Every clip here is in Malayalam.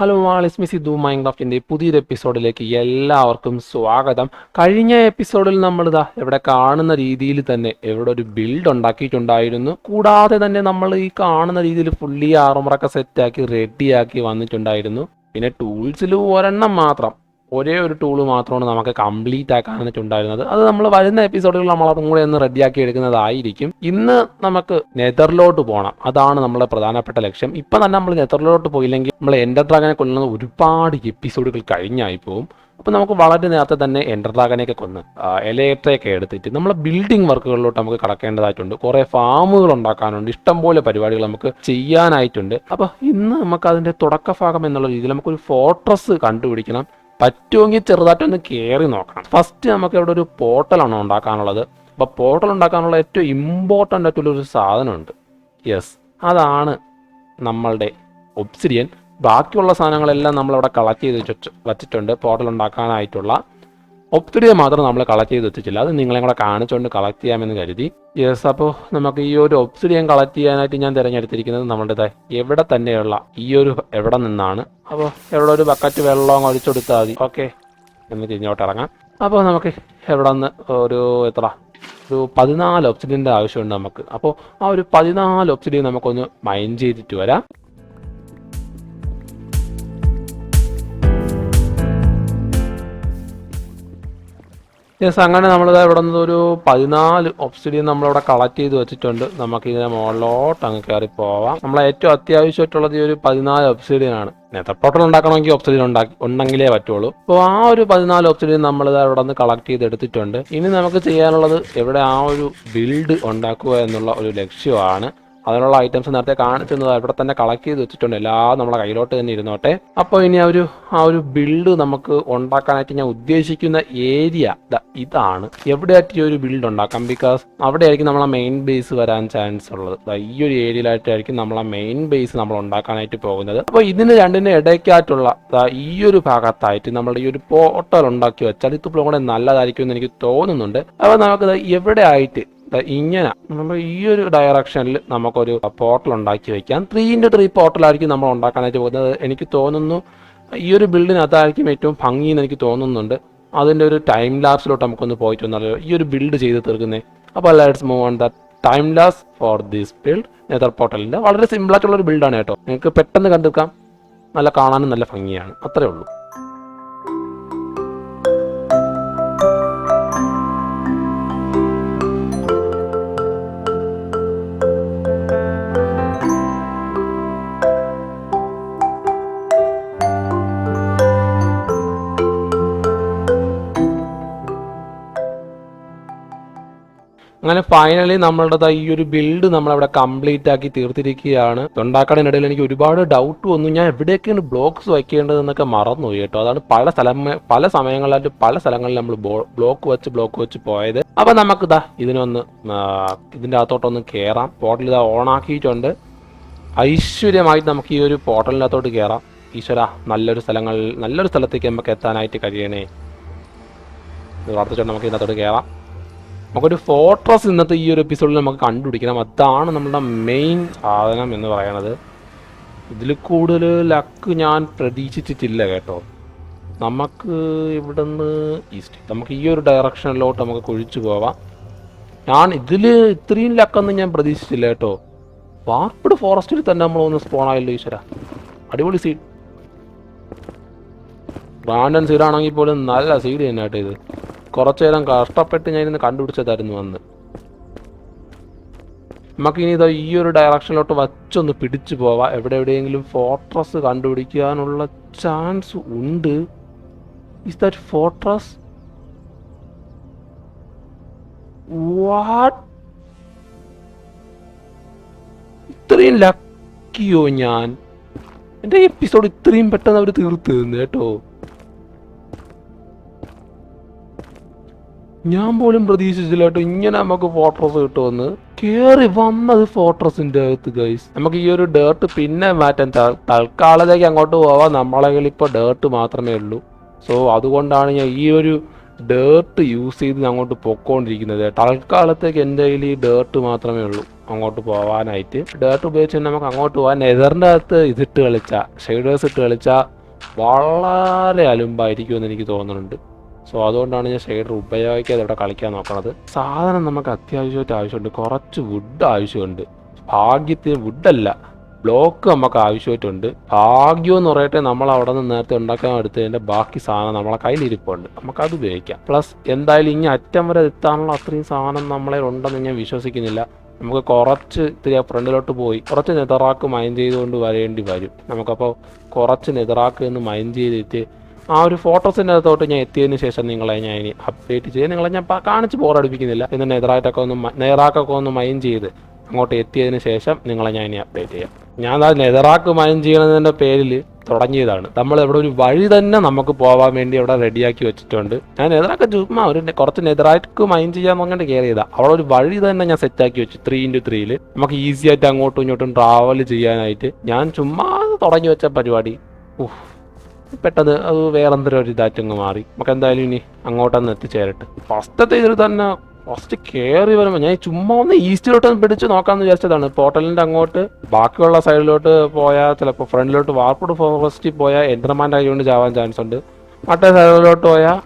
ഹലോ മാളിസ്മി സിദ്ധു മൈൻക്രാഫ്റ്റിന്റെ പുതിയൊരു എപ്പിസോഡിലേക്ക് എല്ലാവർക്കും സ്വാഗതം. കഴിഞ്ഞ എപ്പിസോഡിൽ നമ്മൾ നമ്മളിതാ ഇവിടെ കാണുന്ന രീതിയിൽ തന്നെ ഇവിടെ ഒരു ബിൽഡ് ഉണ്ടാക്കിയിട്ടുണ്ടായിരുന്നു. കൂടാതെ തന്നെ നമ്മൾ ഈ കാണുന്ന രീതിയിൽ ഫുള്ളി ആറുമുറൊക്കെ സെറ്റാക്കി റെഡിയാക്കി വന്നിട്ടുണ്ടായിരുന്നു. പിന്നെ ടൂൾസിൽ ഒരെണ്ണം മാത്രം. ഒരേ ഒരു ടൂൾ മാത്രമാണ് നമുക്ക് കംപ്ലീറ്റ് ആക്കാനായിട്ടുണ്ടായിരുന്നത് അത് നമ്മൾ വരുന്ന എപ്പിസോഡുകളിൽ നമ്മൾ അതും കൂടെ ഒന്ന് റെഡിയാക്കി എടുക്കുന്നതായിരിക്കും. ഇന്ന് നമുക്ക് നെതറിലോട്ട് പോകണം അതാണ് നമ്മുടെ പ്രധാനപ്പെട്ട ലക്ഷ്യം. ഇപ്പം തന്നെ നമ്മൾ നെതറിലോട്ട് പോയില്ലെങ്കിൽ നമ്മൾ എന്റർ ഡ്രാഗനെ കൊല്ലുന്നത് ഒരുപാട് എപ്പിസോഡുകൾ കഴിഞ്ഞായി പോകും അപ്പോൾ നമുക്ക് വളരെ നേരത്തെ തന്നെ എന്റർ ഡ്രാഗനെയൊക്കെ കൊന്ന് എലയറ്റയൊക്കെ എടുത്തിട്ട് നമ്മൾ ബിൽഡിംഗ് വർക്കുകളിലോട്ട് നമുക്ക് കടക്കേണ്ടതായിട്ടുണ്ട്. കുറേ ഫാമുകൾ ഉണ്ടാക്കാനുണ്ട്. ഇഷ്ടംപോലെ പരിപാടികൾ നമുക്ക് ചെയ്യാനായിട്ടുണ്ട്. അപ്പോൾ ഇന്ന് നമുക്ക് അതിന്റെ തുടക്കഭാഗം എന്നുള്ള രീതിയിൽ നമുക്കൊരു ഫോർട്രസ് കണ്ടുപിടിക്കണം. പറ്റുമെങ്കിൽ ചെറുതായിട്ടൊന്ന് കയറി നോക്കണം. ഫസ്റ്റ് നമുക്ക് ഇവിടെ ഒരു പോർട്ടലാണ് ഉണ്ടാക്കാനുള്ളത്. അപ്പോൾ പോർട്ടൽ ഉണ്ടാക്കാനുള്ള ഏറ്റവും ഇമ്പോർട്ടന്റ് ആയിട്ടുള്ള ഒരു സാധനമുണ്ട്. യെസ് അതാണ് നമ്മളുടെ ഒബ്സിഡിയൻ ബാക്കിയുള്ള സാധനങ്ങളെല്ലാം നമ്മളിവിടെ കളക്ട് ചെയ്ത് വെച്ചിട്ട് വച്ചിട്ടുണ്ട്. പോർട്ടൽ ഉണ്ടാക്കാനായിട്ടുള്ള ഒബ്സിഡിയൻ മാത്രം നമ്മൾ കളക്ട് ചെയ്ത് വെച്ചിട്ടില്ല. അത് നിങ്ങളെ കൂടെ കാണിച്ചുകൊണ്ട് കളക്ട് ചെയ്യാമെന്ന് കരുതി. യെസ് അപ്പോൾ നമുക്ക് ഈ ഒരു ഒബ്സിഡിയൻ കളക്ട് ചെയ്യാനായിട്ട് ഞാൻ തിരഞ്ഞെടുത്തിരിക്കുന്നത് നമ്മളുടെ എവിടെ തന്നെയുള്ള ഈ ഒരു എവിടെ നിന്നാണ്. അപ്പോൾ എവിടെ ഒരു ബക്കറ്റ് വെള്ളം ഒഴിച്ചെടുത്താൽ മതി. ഓക്കെ എന്ന് തിരിഞ്ഞോട്ട് ഇറങ്ങാം. അപ്പോൾ നമുക്ക് എവിടെ നിന്ന് ഒരു എത്ര? ഒരു പതിനാല് ഒബ്സിഡിയന്റെ ആവശ്യമുണ്ട് നമുക്ക്. അപ്പോൾ ആ ഒരു പതിനാല് ഒബ്സിഡിയൻ നമുക്കൊന്ന് മൈൻഡ് ചെയ്തിട്ട് വരാം. യെസ് അങ്ങനെ നമ്മൾ ഇവിടെ നിന്ന് ഒരു പതിനാല് ഒബ്സിഡിയൻ നമ്മളിവിടെ കളക്ട് ചെയ്ത് വെച്ചിട്ടുണ്ട്. നമുക്ക് ഇതിനെ മുകളിലോട്ട് അങ്ങ് കയറി പോവാം. നമ്മളെ ഏറ്റവും അത്യാവശ്യമായിട്ടുള്ളത് ഈ ഒരു പതിനാല് ഒബ്സിഡിയൻ ആണ്. നെതർപോട്ടൽ ഉണ്ടാക്കണമെങ്കിൽ ഒബ്സിഡിയൻ ഉണ്ടാക്കി ഉണ്ടെങ്കിലേ പറ്റുള്ളൂ. അപ്പോൾ ആ ഒരു പതിനാല് ഒബ്സിഡിയൻ നമ്മൾ ഇവിടെ നിന്ന് കളക്ട് ചെയ്ത് എടുത്തിട്ടുണ്ട്. ഇനി നമുക്ക് ചെയ്യാനുള്ളത് എവിടെ ആ ഒരു ബിൽഡ് ഉണ്ടാക്കുക എന്നുള്ള ഒരു ലക്ഷ്യമാണ്. അതിനുള്ള ഐറ്റംസ് നേരത്തെ കാണിച്ചിരുന്നത്. ഇവിടെ തന്നെ കളക്ട് ചെയ്ത് വെച്ചിട്ടുണ്ട്. എല്ലാം നമ്മളെ കയ്യിലോട്ട് തന്നെ ഇരുന്നോട്ടെ. അപ്പോൾ ഇനി ആ ഒരു ആ ഒരു ബിൽഡ് നമുക്ക് ഉണ്ടാക്കാനായിട്ട് ഞാൻ ഉദ്ദേശിക്കുന്ന ഏരിയ ഇതാണ്. എവിടെയായിട്ട് ഈ ഒരു ബിൽഡ് ഉണ്ടാക്കാം? ബിക്കോസ് അവിടെയായിരിക്കും നമ്മളെ മെയിൻ ബേസ് വരാൻ ചാൻസ് ഉള്ളത്. ഈ ഒരു ഏരിയയിലായിട്ടായിരിക്കും നമ്മളെ മെയിൻ ബേസ് നമ്മൾ ഉണ്ടാക്കാനായിട്ട് പോകുന്നത്. അപ്പോൾ ഇതിന് രണ്ടിന് ഇടയ്ക്കായിട്ടുള്ള ഈ ഒരു ഭാഗത്തായിട്ട് നമ്മുടെ ഈ ഒരു പോർട്ടൽ ഉണ്ടാക്കി വെച്ചാൽ ഇത് കൂടെ നല്ലതായിരിക്കും എന്ന് എനിക്ക് തോന്നുന്നുണ്ട്. അപ്പോൾ നമുക്ക് എവിടെയായിട്ട് ഇങ്ങനെ നമ്മൾ ഈ ഒരു ഡയറക്ഷനിൽ നമുക്കൊരു പോർട്ടൽ ഉണ്ടാക്കി വെക്കാം. ത്രീ ഇന്റു ത്രീ പോർട്ടലായിരിക്കും നമ്മൾ ഉണ്ടാക്കാനായിട്ട് പോകുന്നത്. എനിക്ക് തോന്നുന്നു ഈ ഒരു ബിൽഡിനകത്തായിരിക്കും ഏറ്റവും ഭംഗി എന്ന് എനിക്ക് തോന്നുന്നുണ്ട്. അതിന്റെ ഒരു ടൈം ലാപ്സിലോട്ട് നമുക്കൊന്ന് പോയിട്ട് വന്നാലോ ഈ ഒരു ബിൽഡ് ചെയ്ത് തീർക്കുന്നേ. അപ്പോൾ let's move on the time lapse for this build Nether പോർട്ടലിന്റെ വളരെ സിമ്പിളായിട്ടുള്ള ഒരു ബിൽഡാണ് കേട്ടോ. നിങ്ങൾക്ക് പെട്ടെന്ന് കണ്ടെടുക്കാം. നല്ല കാണാനും നല്ല ഭംഗിയാണ്. അത്രേ ഉള്ളൂ. അങ്ങനെ ഫൈനലി നമ്മളുടെ ഈ ഒരു ബിൽഡ് നമ്മൾ അവിടെ കംപ്ലീറ്റ് ആക്കി തീർത്തിരിക്കുകയാണ്. ഉണ്ടാക്കാനിടയിൽ എനിക്ക് ഒരുപാട് ഡൗട്ട് വന്നു. ഞാൻ എവിടെയൊക്കെയാണ് ബ്ലോക്സ് വയ്ക്കേണ്ടതെന്നൊക്കെ മറന്നു കേട്ടോ. അതാണ് പല സ്ഥലം പല സമയങ്ങളിലായിട്ട് പല സ്ഥലങ്ങളിൽ നമ്മൾ ബ്ലോക്ക് വെച്ച് ബ്ലോക്ക് വെച്ച് പോയത്. അപ്പൊ നമുക്ക് ഇതാ ഇതിനൊന്ന് ഇതിന്റെ അകത്തോട്ടൊന്ന് കയറാം പോർട്ടൽ ഇതാ ഓൺ ആക്കിയിട്ടുണ്ട്. ഐശ്വര്യമായിട്ട് നമുക്ക് ഈ ഒരു പോർട്ടലിനകത്തോട്ട് കയറാം ഈശ്വര നല്ലൊരു സ്ഥലങ്ങളിൽ നല്ലൊരു സ്ഥലത്തേക്ക് നമുക്ക് എത്താനായിട്ട് കഴിയണേ. പ്രാർത്ഥിച്ചുകൊണ്ട് നമുക്ക് ഇതിനകത്തോട്ട് കയറാം നമുക്കൊരു ഫോർട്രസ് ഇന്നത്തെ ഈ ഒരു എപ്പിസോഡിൽ നമുക്ക് കണ്ടുപിടിക്കണം. അതാണ് നമ്മുടെ മെയിൻ സാധനം എന്ന് പറയണത് ഇതിൽ കൂടുതൽ ലക്ക് ഞാൻ പ്രതീക്ഷിച്ചിട്ടില്ല കേട്ടോ. നമുക്ക് ഇവിടുന്ന് ഈസ്റ്റ് നമുക്ക് ഈ ഒരു ഡയറക്ഷനിലോട്ട് നമുക്ക് കുഴിച്ചു പോവാം. ഞാൻ ഇതിൽ ഇത്രയും ലക്കൊന്നും ഞാൻ പ്രതീക്ഷിച്ചില്ല കേട്ടോ. വാർപ്പിഡ് ഫോറസ്റ്റിൽ തന്നെ നമ്മൾ ഒന്ന് സ്പോൺ ആയല്ലോ ഈശ്വര. അടിപൊളി സീഡ് ബ്രാൻഡൻ സീഡാണെങ്കിൽ പോലും നല്ല സീഡ് തന്നെ കേട്ടോ ഇത്. കുറച്ചു നേരം കഷ്ടപ്പെട്ട് ഞാനിന്ന് കണ്ടുപിടിച്ചതായിരുന്നു അന്ന്. നമുക്കിനി ഇതോ ഈ ഒരു ഡയറക്ഷനിലോട്ട് വച്ചൊന്ന് പിടിച്ചു പോവാം. എവിടെ എവിടെയെങ്കിലും ഫോർട്രസ് കണ്ടുപിടിക്കാനുള്ള ചാൻസ് ഉണ്ട്. ഇസ് ദാറ്റ് ഫോർട്രസ് വാട്ട് ഇത്രയും ലക്കിയോ ഞാൻ? എന്റെ എപ്പിസോഡ് ഇത്രയും പെട്ടെന്ന് അവർ തീർത്ത് തന്നു കേട്ടോ. ഞാൻ പോലും പ്രതീക്ഷിച്ചില്ല കേട്ടോ ഇങ്ങനെ നമുക്ക് ഫോട്ടോസ് കിട്ടുമെന്ന്. കേറി വന്നത് ഫോട്ടോസിന്റെ അകത്ത് ഗൈസ് നമുക്ക് ഈ ഒരു ഡേർട്ട് പിന്നെ മാറ്റാൻ തൽക്കാലത്തേക്ക് അങ്ങോട്ട് പോവാം. നമ്മളെ കയ്യിൽ ഇപ്പോൾ ഡേർട്ട് മാത്രമേ ഉള്ളൂ. സോ അതുകൊണ്ടാണ് ഞാൻ ഈ ഒരു ഡേർട്ട് യൂസ് ചെയ്ത് അങ്ങോട്ട് പൊക്കോണ്ടിരിക്കുന്നത്. തൽക്കാലത്തേക്ക് എന്റെ കയ്യിൽ ഈ ഡേർട്ട് മാത്രമേ ഉള്ളൂ. അങ്ങോട്ട് പോവാനായിട്ട്. ഡേർട്ട് ഉപയോഗിച്ച് തന്നെ നമുക്ക് അങ്ങോട്ട് പോകാൻ നെതറിന്റെ അകത്ത് ഇതിട്ട് കളിച്ച ഷെയ്ഡേഴ്സ് ഇട്ട് കളിച്ച വളരെ അലുമ്പായിരിക്കുമെന്ന് എനിക്ക് തോന്നുന്നുണ്ട്. സോ അതുകൊണ്ടാണ് ഞാൻ ഷെയ്ഡർ ഉപയോഗിക്കാതെ ഇവിടെ കളിക്കാൻ നോക്കണത്. സാധനം നമുക്ക് അത്യാവശ്യമായിട്ട് ആവശ്യമുണ്ട്. കുറച്ച് വുഡ് ആവശ്യമുണ്ട്. ഭാഗ്യത്തിന് വുഡല്ല ബ്ലോക്ക് നമുക്ക് ആവശ്യമായിട്ടുണ്ട്. ഭാഗ്യം എന്ന് പറയട്ടെ നമ്മൾ അവിടെ നിന്ന് നേരത്തെ ഉണ്ടാക്കാൻ എടുത്തതിന്റെ ബാക്കി സാധനം നമ്മളെ കയ്യിലിരിപ്പുണ്ട് അത് ഉപയോഗിക്കാം. പ്ലസ് എന്തായാലും ഇനി അറ്റം വരെ എത്താനുള്ള അത്രയും സാധനം നമ്മളെ ഉണ്ടെന്ന് ഞാൻ വിശ്വസിക്കുന്നില്ല. നമുക്ക് കുറച്ച് ഇത്തിരി ഫ്രണ്ടിലോട്ട് പോയി. കുറച്ച് നെതറാക്ക് മൈൻഡ് ചെയ്തുകൊണ്ട് വരേണ്ടി വരും. നമുക്കപ്പോൾ കുറച്ച് നെതറാക്ക് എന്ന് മൈൻഡ് ചെയ്തിട്ട് ആ ഒരു ഫോട്ടോസിന്റെ അകത്തോട്ട് ഞാൻ എത്തിയതിന് ശേഷം നിങ്ങളെ ഞാൻ ഇനി അപ്ഡേറ്റ് ചെയ്ത് നിങ്ങളെ ഞാൻ കാണിച്ച് ബോറടിപ്പിക്കുന്നില്ല. ഇന്ന് നെതറായിട്ടൊക്കെ ഒന്ന് നേതാക്കൊക്കെ ഒന്ന് മൈൻ ചെയ്ത് അങ്ങോട്ട് എത്തിയതിന് ശേഷം നിങ്ങളെ ഞാൻ ഇനി അപ്ഡേറ്റ് ചെയ്യാം. ഞാൻ ആ നെതറാക്ക് മൈൻഡ് ചെയ്യണതിന്റെ പേരിൽ തുടങ്ങിയതാണ്. നമ്മൾ ഇവിടെ ഒരു വഴി തന്നെ നമുക്ക് പോകാൻ വേണ്ടി അവിടെ റെഡിയാക്കി വെച്ചിട്ടുണ്ട്. ഞാൻ നെതറാക്ക് ചുമ്മാ ഒരു കുറച്ച് നെതറാക്ക് മൈൻഡ് ചെയ്യാൻ പറഞ്ഞിട്ട് കയറിയതാ അവിടെ ഒരു വഴി തന്നെ ഞാൻ സെറ്റാക്കി വെച്ചു. ത്രീ ഇന്റു ത്രീയിൽ നമുക്ക് ഈസി ആയിട്ട് അങ്ങോട്ടും ഇങ്ങോട്ടും ട്രാവൽ ചെയ്യാനായിട്ട് ഞാൻ ചുമ്മാ തുടങ്ങി വെച്ച പരിപാടി. ഉഫ്. പെട്ടെന്ന് അത് വേറെന്തൊരു ഒരു ഇതായിട്ടങ്ങ് മാറി. നമുക്ക് എന്തായാലും ഇനി അങ്ങോട്ടൊന്ന് എത്തിച്ചേരട്ടെ. ഫസ്റ്റത്തെ ഇതിൽ തന്നെ ഫസ്റ്റ് കയറി വരുമ്പോൾ ഞാൻ ചുമ്മാ ഒന്ന് ഈസ്റ്റിലോട്ട് പിടിച്ച് നോക്കാമെന്ന് വിചാരിച്ചതാണ്. പോർട്ടലിന്റെ അങ്ങോട്ട് ബാക്കിയുള്ള സൈഡിലോട്ട് പോയാൽ ചിലപ്പോൾ ഫ്രണ്ടിലോട്ട് വാർപ്പുഡ് ഫോറസ്റ്റിൽ പോയാൽ എൻഡർമാന്റെ കൈകൊണ്ട് ചാവാൻ ചാൻസ് ഉണ്ട്. മറ്റേ സൈഡിലോട്ട് പോയാൽ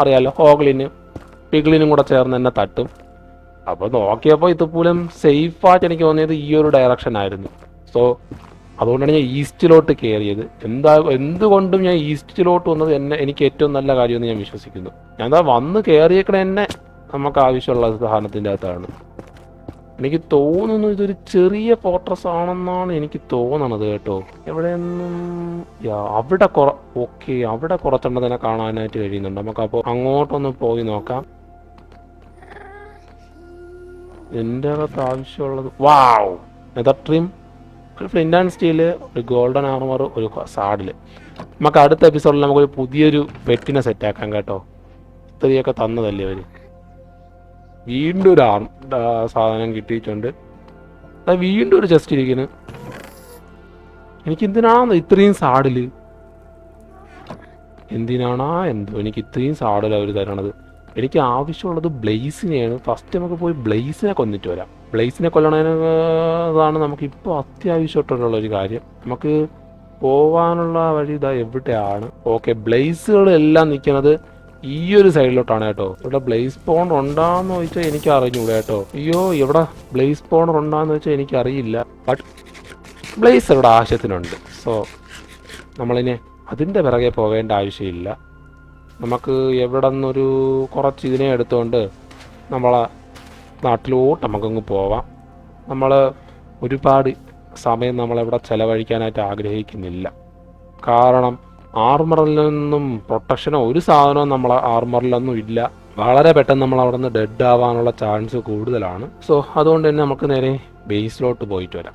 അറിയാലോ ഹോഗ്ലിന് പിഗ്ലിനും കൂടെ ചേർന്ന് തന്നെ തട്ടും. അപ്പോൾ നോക്കിയപ്പോൾ ഇതുപോലും സേഫായിട്ട് എനിക്ക് തോന്നിയത് ഈ ഒരു ഡയറക്ഷൻ ആയിരുന്നു. സോ അതുകൊണ്ടാണ് ഞാൻ ഈസ്റ്റിലോട്ട് കയറിയത്. എന്താ എന്തുകൊണ്ടും ഞാൻ ഈസ്റ്റിലോട്ട് വന്നത് എന്നെ എനിക്ക് ഏറ്റവും നല്ല കാര്യമെന്ന് ഞാൻ വിശ്വസിക്കുന്നു. ഞാൻ എന്താ വന്ന് കയറിയേക്കണ എന്നെ നമുക്ക് ആവശ്യമുള്ള സാധനത്തിന്റെ അകത്താണ്. എനിക്ക് തോന്നുന്നു ഇതൊരു ചെറിയ ഫോർട്രസ് ആണെന്നാണ് എനിക്ക് തോന്നണത് കേട്ടോ. എവിടെയൊന്നും അവിടെ കുറ ഓക്കെ അവിടെ കുറച്ചെണ്ണത്തിനെ കാണാനായിട്ട് കഴിയുന്നുണ്ട്. നമുക്ക് അപ്പോൾ അങ്ങോട്ടൊന്ന് പോയി നോക്കാം. എന്റെ അകത്ത് ആവശ്യമുള്ളത് വാവ്! ട്രീം. ഒരു ഫ്ലിന്റ് ആൻഡ് സ്റ്റീൽ ഒരു ഗോൾഡൻ ആർമർ ഒരു സാഡിൽ നമുക്ക് അടുത്ത എപ്പിസോഡിൽ നമുക്കൊരു പുതിയൊരു പെറ്റിനെ സെറ്റാക്കാം കേട്ടോ. ഇത്രയൊക്കെ തന്നതല്ലേ അവർ വീണ്ടും ഒരു ആർ സാധനം കിട്ടിയിട്ടുണ്ട്. അത് വീണ്ടും ഒരു ചെസ്റ്റ് ഇരിക്കുന്നു. എനിക്ക് ഇത്രയും സാഡിൽ എന്തിനാണാ എന്തോ എനിക്ക് ഇത്രയും സാഡിൽ അവർ തരണത്. എനിക്ക് ആവശ്യമുള്ളത് ബ്ലേസിനെയാണ്. ഫസ്റ്റ് നമുക്ക് പോയി ബ്ലേസിനെ കൊന്നിട്ട് വരാം. ബ്ലേസിനെ കൊല്ലണതാണ് നമുക്ക് ഇപ്പോൾ അത്യാവശ്യമായിട്ടുള്ള ഒരു കാര്യം. നമുക്ക് പോവാനുള്ള വഴി ഇതാ എവിടെയാണ്? ഓക്കെ ബ്ലേസുകളെല്ലാം നിൽക്കുന്നത് ഈ ഒരു സൈഡിലോട്ടാണ് കേട്ടോ. ഇവിടെ ബ്ലേസ് പോണർ ഉണ്ടാന്ന് ചോദിച്ചാൽ എനിക്ക് അറിഞ്ഞൂടെ കേട്ടോ. അയ്യോ ഇവിടെ ബ്ലേസ് പോണർ ഉണ്ടാന്ന് വെച്ചാൽ എനിക്ക് അറിയില്ല ബട്ട് ബ്ലേസ് ഇവിടെ ആവശ്യത്തിനുണ്ട്. സോ നമ്മളിനെ അതിന്റെ പിറകെ പോകേണ്ട ആവശ്യമില്ല. നമുക്ക് എവിടെ നിന്നൊരു കുറച്ച് ഇതിനെ എടുത്തുകൊണ്ട് നമ്മളെ നാട്ടിലോട്ട് നമുക്കങ്ങ് പോവാം. നമ്മൾ ഒരുപാട് സമയം നമ്മളെവിടെ ചെലവഴിക്കാനായിട്ട് ആഗ്രഹിക്കുന്നില്ല. കാരണം ആർമറിൽ നിന്നും പ്രൊട്ടക്ഷനോ ഒരു സാധനവും നമ്മളെ ആർമറിലൊന്നും ഇല്ല. വളരെ പെട്ടെന്ന് നമ്മൾ അവിടെ നിന്ന് ഡെഡ് ആവാനുള്ള ചാൻസ് കൂടുതലാണ്. സോ അതുകൊണ്ട് തന്നെ നമുക്ക് നേരെ ബേസിലോട്ട് പോയിട്ട് വരാം.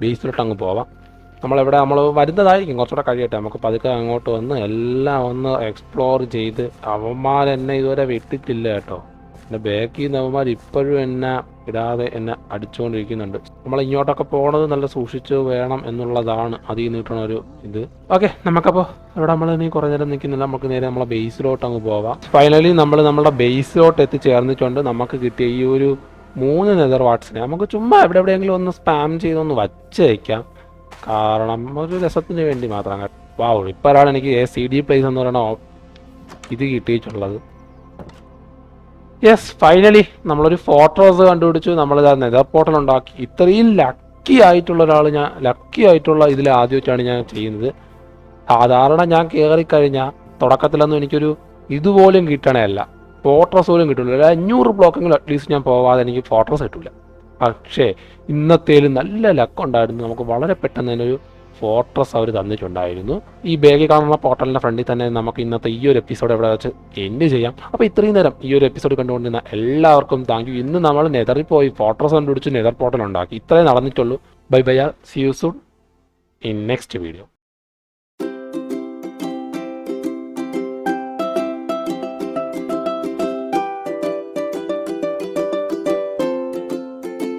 ബേസിലോട്ട് അങ്ങ് പോവാം. നമ്മളെവിടെ നമ്മൾ വരുന്നതായിരിക്കും കുറച്ചുകൂടെ കഴിയട്ടെ. നമുക്ക് പതുക്കെ അങ്ങോട്ട് വന്ന് എല്ലാം ഒന്ന് എക്സ്പ്ലോർ ചെയ്ത് അവന്മാർ എന്നെ ഇതുവരെ വിട്ടിട്ടില്ല കേട്ടോ. എന്റെ ബാക്കിൽ നിന്ന് അവന്മാർ ഇപ്പോഴും എന്നെ ഇടാതെ എന്നെ അടിച്ചുകൊണ്ടിരിക്കുന്നുണ്ട് നമ്മൾ ഇങ്ങോട്ടൊക്കെ പോണത് നല്ല സൂക്ഷിച്ച് വേണം എന്നുള്ളതാണ് അതിൽ നിന്ന് കിട്ടണ ഒരു ഇത്. ഓക്കെ നമുക്കപ്പോൾ ഇവിടെ നമ്മൾ ഇനി കുറേ നേരം നിൽക്കുന്നില്ല. നമുക്ക് നേരെ നമ്മളെ ബേസിലോട്ട് അങ്ങ് പോവാം. ഫൈനലി നമ്മൾ നമ്മുടെ ബേസിലോട്ട് എത്തിച്ചേർന്നിട്ടുണ്ട് നമുക്ക് കിട്ടിയ ഈ ഒരു മൂന്ന് നെതർ വാട്സിനെ നമുക്ക് ചുമ്മാ എവിടെ എവിടെയെങ്കിലും ഒന്ന് സ്പാം ചെയ്തൊന്ന് വച്ചേക്കാം കാരണം ഒരു രസത്തിന് വേണ്ടി മാത്രം. വാ ഇപ്പൊ ഒരാൾ എനിക്ക് എ സി ഡി പ്ലേസ് എന്ന് പറയണ ഇത് കിട്ടിയിട്ടുള്ളത്. യെസ് ഫൈനലി നമ്മളൊരു ഫോട്ടോസ് കണ്ടുപിടിച്ചു. നമ്മളിത് നെതർ പോർട്ടൽ ഉണ്ടാക്കി. ഇത്രയും ലക്കി ആയിട്ടുള്ള ഒരാൾ ഞാൻ ലക്കി ആയിട്ടുള്ള ഇതിൽ ആദ്യമായിട്ടാണ് ഞാൻ ചെയ്യുന്നത്. സാധാരണ ഞാൻ കയറിക്കഴിഞ്ഞാൽ തുടക്കത്തിലൊന്നും എനിക്കൊരു ഇതുപോലും കിട്ടണേ അല്ല ഫോട്ടോസ് പോലും കിട്ടില്ല ഒരു അഞ്ഞൂറ് ബ്ലോക്കെങ്കിലും അറ്റ്ലീസ്റ്റ് ഞാൻ പോവാതെ എനിക്ക് ഫോട്ടോസ് കിട്ടില്ല പക്ഷേ ഇന്നത്തേൽ നല്ല ലക്കുണ്ടായിരുന്നു. നമുക്ക് വളരെ പെട്ടെന്ന് തന്നെ ഒരു ഫോട്ടോസ് അവർ തന്നിട്ടുണ്ടായിരുന്നു. ഈ ബാഗിൽ കാണുന്ന പോർട്ടലിന്റെ ഫ്രണ്ടിൽ തന്നെ നമുക്ക് ഇന്നത്തെ ഈ ഒരു എപ്പിസോഡ് എവിടെ വെച്ച് എൻഡ് ചെയ്യാം. അപ്പോൾ ഇത്രയും നേരം ഈ ഒരു എപ്പിസോഡ് കണ്ടുകൊണ്ടിരുന്ന എല്ലാവർക്കും താങ്ക് യു ഇന്ന് നമ്മൾ നെതറിൽ പോയി ഫോട്ടോസ് കണ്ടുപിടിച്ച് നെതർ പോർട്ടൽ ഉണ്ടാക്കി. ഇത്രയും നടന്നിട്ടുള്ളൂ. Bye bye see you soon in next video